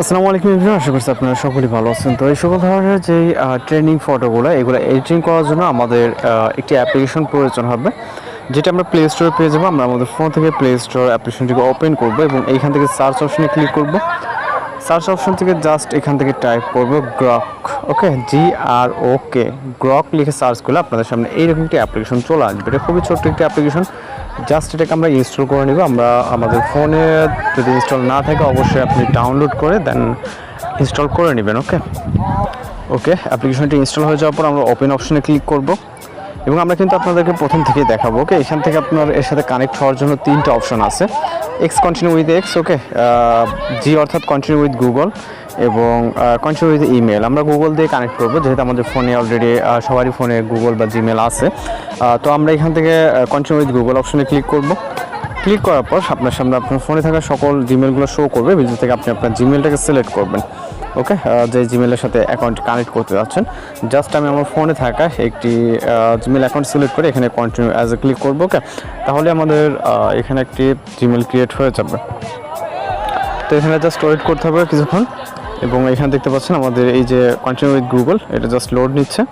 আসসালামু আলাইকুম ইব্রাহিম আশা করছি আপনারা সকলেই ভালো আছেন। তো এই সকল ধরনের যে ট্রেনিং ফটোগুলো এগুলো এডিটিং করার জন্য আমাদের একটি অ্যাপ্লিকেশন প্রয়োজন হবে, যেটা আমরা প্লে স্টোরে পেয়ে যাব। আমরা আমাদের ফোন থেকে প্লে স্টোর অ্যাপ্লিকেশনটিকে ওপেন করব এবং এইখান থেকে সার্চ অপশনে ক্লিক করব। সার্চ অপশন থেকে জাস্ট এখান থেকে টাইপ করব গ্রক। ওকে? জি আর ওকে গ্রক লিখে সার্চ করলে আপনাদের সামনে এইরকম একটি অ্যাপ্লিকেশন চলে আসবে। এটা খুবই ছোট্ট একটি অ্যাপ্লিকেশন। জাস্ট এটাকে আমরা ইনস্টল করে নিব। আমরা আমাদের ফোনে যদি ইনস্টল না থাকে, অবশ্যই আপনি ডাউনলোড করে দেন ইনস্টল করে নেবেন, ওকে? ওকে, অ্যাপ্লিকেশনটি ইনস্টল হয়ে যাওয়ার পর আমরা ওপেন অপশনে ক্লিক করব। এবং আমরা কিন্তু আপনাদেরকে প্রথম থেকেই দেখাবো, ওকে? এখান থেকে আপনার এর সাথে কানেক্ট হওয়ার জন্য তিনটা অপশন আছে। X continue with X okay G অর্থাৎ কন্টিনিউ উইথ গুগল এবং কন্টিনিউ উইথ ইমেল আমরা গুগল দিয়ে কানেক্ট করব, যেহেতু আমাদের ফোনে অলরেডি সবারই ফোনে গুগল বা জিমেল আছে। তো আমরা এখান থেকে কন্টিনিউ উইথ গুগল অপশনে ক্লিক করব। ক্লিক করার পর আপনার সামনে আপনার ফোনে থাকা সকল জিমেলগুলো শো করবে ভিডিও থেকে আপনি আপনার জিমেলটাকে সিলেক্ট করবেন। ওকে যে জিমেলের সাথে অ্যাকাউন্ট কানেক্ট করতে যাচ্ছেন জাস্ট আমি আমার ফোনে থাকা একটি জিমেল অ্যাকাউন্ট সিলেক্ট করে এখানে কন্টিনিউ অ্যাজ এ ক্লিক করব ওকে তাহলে আমাদের এখানে একটি জিমেল ক্রিয়েট হয়ে যাবে। তো এখানে জাস্ট ওয়েট করতে হবে কিছুক্ষণ, এবং এখানে দেখতে পাচ্ছেন আমাদের এই যে কন্টিনিউ উইথ গুগল এটা জাস্ট লোড নিচ্ছে।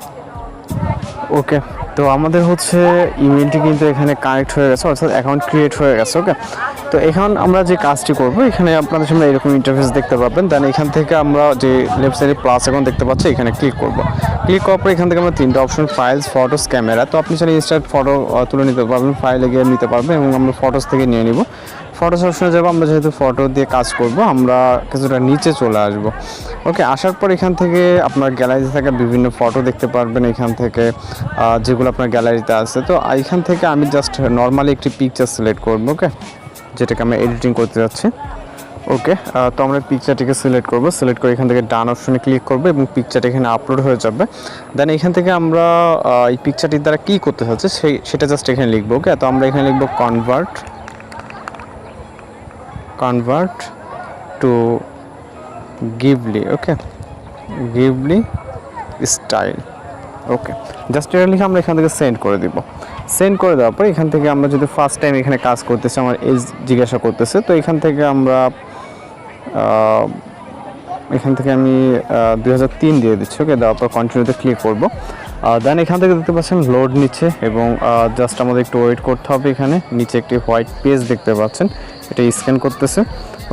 ওকে তো আমাদের হচ্ছে ইমেলটি কিন্তু এখানে কানেক্ট হয়ে গেছে, অর্থাৎ অ্যাকাউন্ট ক্রিয়েট হয়ে গেছে ওকে তো এখন আমরা যে কাজটি করব, এখানে আপনাদের সামনে এরকম ইন্টারফেস দেখতে পাবেন। দেন এখান থেকে আমরা যে লেফট সাইডে প্লাস এখন দেখতে পাচ্ছি, এখানে ক্লিক করব। ক্লিক করার পর এখান থেকে আমরা তিনটা অপশন ফাইলস ফটোস ক্যামেরা তো আপনি চাইলে ইনস্টান্ট ফটো তুলে নিতে পারবেন ফাইলে গিয়ে নিতে পারবেন এবং আমরা ফটোস থেকে নিয়ে নিব। ফটোস অপশনে যাব, আমরা যেহেতু ফটো দিয়ে কাজ করব, আমরা কিছুটা নিচে চলে আসব। ওকে আসার পর এখান থেকে আপনার গ্যালারিতে থাকা বিভিন্ন ফটো দেখতে পারবেন, এখান থেকে যেগুলো আপনার গ্যালারিতে আছে। তো এখান থেকে আমি জাস্ট নর্মালি একটি পিকচার সিলেক্ট করব ওকে যেটাকে আমি এডিটিং করতে যাচ্ছি। ওকে তো আমরা পিকচারটিকে সিলেক্ট করব সিলেক্ট করে এখান থেকে ডান অপশনে ক্লিক করব এবং পিকচারটা এখানে আপলোড হয়ে যাবে। দেন এখান থেকে আমরা এই পিকচারটির দ্বারা কী করতে হচ্ছে সেই, সেটা জাস্ট এখানে লিখব ওকে তো আমরা এখানে লিখব convert convert to Ghibli okay Ghibli style okay just এটা লিখে আমরা এখান থেকে সেন্ড করে দিব। সেন্ড করে দেওয়ার পর এখান থেকে আমরা যদি ফার্স্ট টাইম এখানে কাজ করতেছি, আমার এজ জিজ্ঞাসা করতেছে, তো এখান থেকে আমরা এখান থেকে আমি দুই হাজার তিন দিয়ে দিচ্ছি ওকে দেওয়ার পর কন্টিনিউতে ক্লিক করব। দেন এখান থেকে দেখতে পাচ্ছেন লোড নিচ্ছে এবং জাস্ট আমাদের একটু ওয়েট করতে হবে এখানে। নিচে একটি হোয়াইট পেজ দেখতে পাচ্ছেন। এটা স্ক্যান করতেছে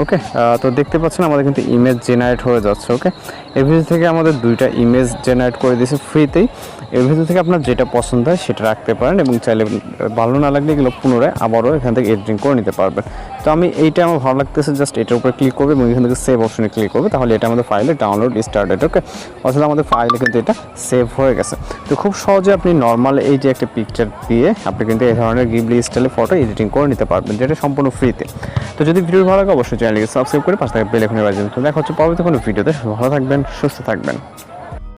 ওকে তো দেখতে পাচ্ছেন আমাদের কিন্তু ইমেজ জেনারেট হয়ে যাচ্ছে ওকে ভিতর থেকে আমাদের দুইটা ইমেজ জেনারেট করে দিয়েছে ফ্রিতেই ভিতর থেকে আপনার যেটা পছন্দ হয় সেটা রাখতে পারেন এবং চাইলে ভালো না লাগলে এগুলো পুনরায় আবারও এখান থেকে এডিটিং করে নিতে পারবেন। তো আমি এইটা আমার ভালো লাগতেছে জাস্ট এটার উপরে ক্লিক করবে এবং এখান থেকে সেভ অপশনে ক্লিক করব, তাহলে এটা আমাদের ফাইলে ডাউনলোড স্টার্টেড ওকে অর্থাৎ আমাদের ফাইলে কিন্তু এটা সেভ হয়ে গেছে। তো খুব সহজে আপনি নর্মাল এই যে একটা পিকচার দিয়ে আপনি কিন্তু এই ধরনের গিবলি স্টাইলে ফটো এডিটিং করে নিতে পারবেন, যেটা সম্পূর্ণ ফ্রিতে তো যদি ভিডিও ভালো লাগে, অবশ্যই চ্যানেলকে সাবস্ক্রাইব করে পাশে বেল এখানে বাজিয়ে তো দেখা হচ্ছে পরবর্তী কোনো ভিডিওতে। ভালো থাকবেন, সুস্থ থাকবেন।